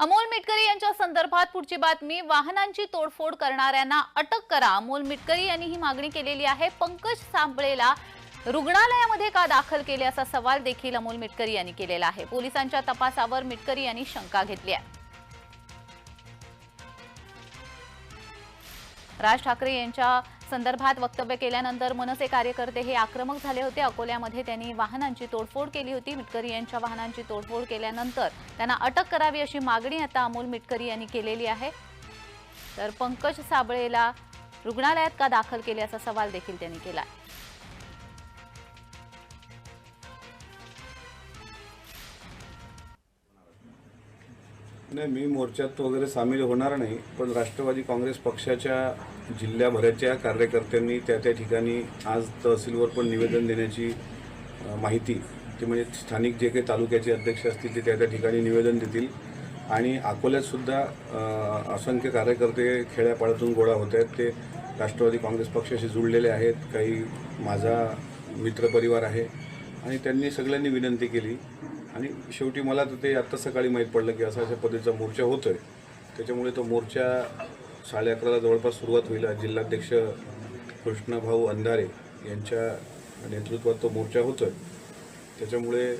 अमोल मिटकरी यांच्या संदर्भात पुढची बातमी वाहनांची तोडफोड करणाऱ्यांना अटक करा. अमोल मिटकरी यांनी ही मागणी केलेली आहे. पंकज सांबळेला रुग्णालयामध्ये का दाखल केले असा सवाल देखील अमोल मिटकरी यांनी केलेला आहे. पोलिसांच्या तपासावर मिटकरी यांनी शंका घेतली आहे. राज ठाकरे यांच्या संदर्भात वक्तव्य केल्यानंतर मनसे कार्यकर्ते हे आक्रमक झाले होते. अकोल्यामध्ये त्यांनी वाहनांची तोडफोड केली होती. मिटकरी यांच्या वाहनांची तोडफोड केल्यानंतर त्यांना अटक करावी अशी मागणी आता अमोल मिटकरी यांनी केलेली आहे. तर पंकज साबळेला रुग्णालयात का दाखल केल्याचा असा सवाल देखील त्यांनी केला नाही मी मोर्चात वगैरे सामील होणार नाही पण राष्ट्रवादी काँग्रेस पक्षाच्या जिल्ह्याभराच्या कार्यकर्त्यांनी त्या त्या ठिकाणी आज तहसीलवर पण निवेदन देण्याची माहिती ते म्हणजे स्थानिक जे काही तालुक्याचे अध्यक्ष असतील ते त्या त्या ठिकाणी निवेदन देतील. आणि अकोल्यातसुद्धा असंख्य कार्यकर्ते खेड्यापाड्यातून गोळा होत आहेत. ते राष्ट्रवादी काँग्रेस पक्षाशी जुळलेले आहेत. काही माझा मित्रपरिवार आहे. आणि त्यांनी सगळ्यांनी विनंती केली आणि शेवटी मला तर ते आत्ता सकाळी माहीत पडलं की अशा अशा पद्धतीचा मोर्चा होतोय. त्याच्यामुळे तो मोर्चा साडे अकराला जवळपास सुरुवात होईल. जिल्हाध्यक्ष कृष्णभाऊ अंधारे यांच्या नेतृत्वात तो मोर्चा होतोय. त्याच्यामुळे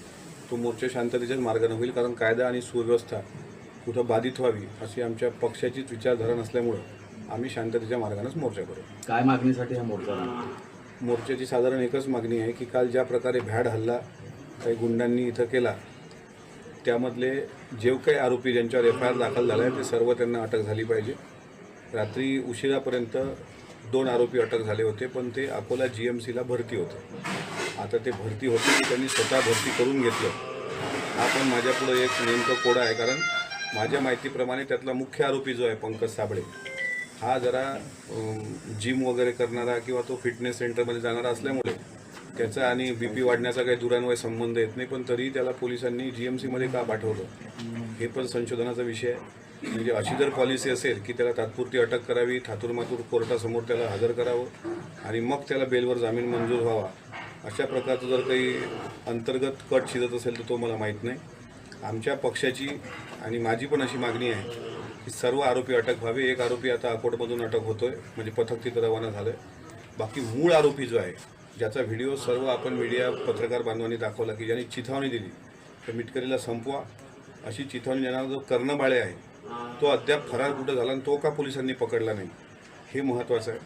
तो मोर्चा शांततेच्याच मार्गाने होईल. कारण कायदा आणि सुव्यवस्था कुठं बाधित व्हावी अशी आमच्या पक्षाचीच विचारधारा नसल्यामुळं आम्ही शांततेच्या मार्गानेच मोर्चा करू. काय मागणीसाठी हा मोर्चा? मोर्चाची साधारण एकच मागणी आहे की काल ज्या प्रकारे भ्याड हल्ला काही गुंडांनी इथं केला. त्यामधले जे काही आरोपी ज्यांच्यावर एफ आय आर दाखल झाला आहे ते सर्व त्यांना अटक झाली पाहिजे. रात्री उशिरापर्यंत दोन आरोपी अटक झाले होते पण ते अकोला जी एम सीला भरती होते. आता ते भरती होते की त्यांनी स्वतः भरती करून घेतलं. हा पण माझ्यापुढं एक नेमकं कोडा आहे कारण माझ्या माहितीप्रमाणे त्यातला मुख्य आरोपी जो आहे पंकज साबळे हा जरा जिम वगैरे करणारा किंवा तो फिटनेस सेंटरमध्ये जाणारा असल्यामुळे त्याचा आणि बी पी वाढण्याचा काही दुरान्वय संबंध येत नाही पण तरी त्याला पोलिसांनी जी एम सीमध्ये का पाठवलं? हे पण संशोधनाचा विषय आहे. म्हणजे अशी जर पॉलिसी असेल की त्याला तात्पुरती अटक करावी ठातूरमातूर कोर्टासमोर त्याला हजर करावं आणि मग त्याला बेलवर जामीन मंजूर व्हावा अशा प्रकारचं जर काही अंतर्गत कट शिजत असेल तर तो मला माहीत नाही. आमच्या पक्षाची आणि माझी पण अशी मागणी आहे की सर्व आरोपी अटक व्हावे. एक आरोपी आता अकोटमधून अटक होतोय म्हणजे पथक तिथं रवाना झालं बाकी मूळ आरोपी जो आहे ज्याचा व्हिडिओ सर्व आपण मीडिया पत्रकार बांधवांनी दाखवला की ज्यांनी चिथावणी दिली तर मिटकरीला संपवा. अशी चिथावणी देणारा जो कर्णबाळे आहे तो अद्याप फरार कुठं झाला आणि तो का पोलिसांनी पकडला नाही? हे महत्त्वाचं आहे.